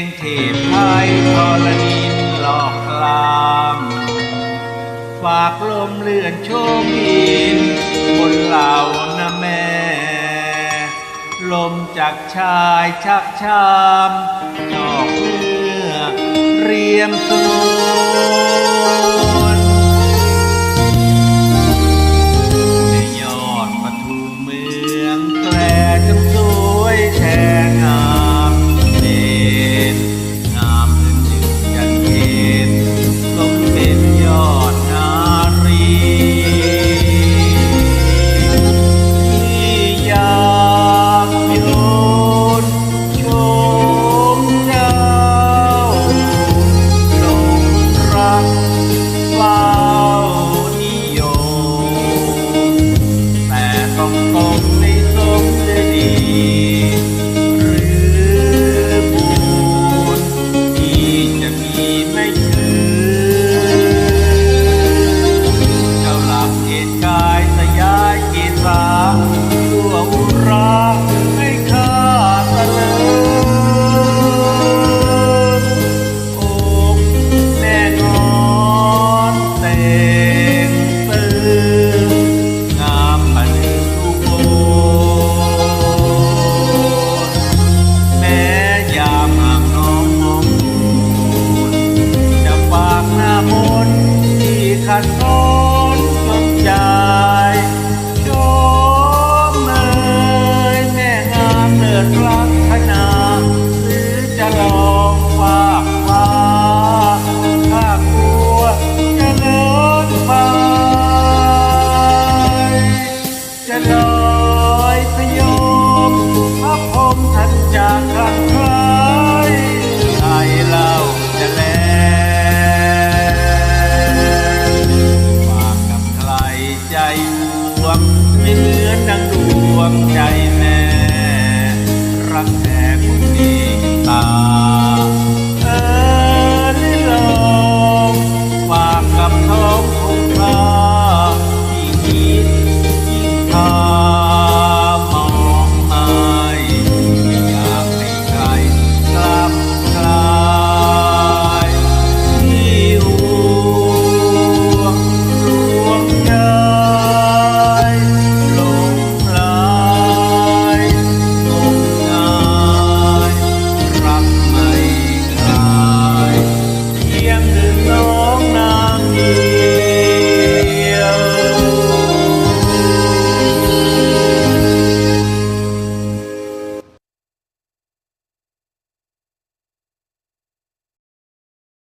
งเทพไทยทรณีหลอกกลามฝากลมเลื่อนโชมอินบนเหล่านะแม่ ลมจากชายชักชามจอกเลือเรียมสนว องฝากฟ้าถ้ากลัวจะเลิศไปจะลอยพยมพระพรมท่านจากคลั่งไคล้ใครเล่าจะแลฝากกับใครใจหวงไม่เหมือนดังดวงใจแม่รักแท้คงมีตาา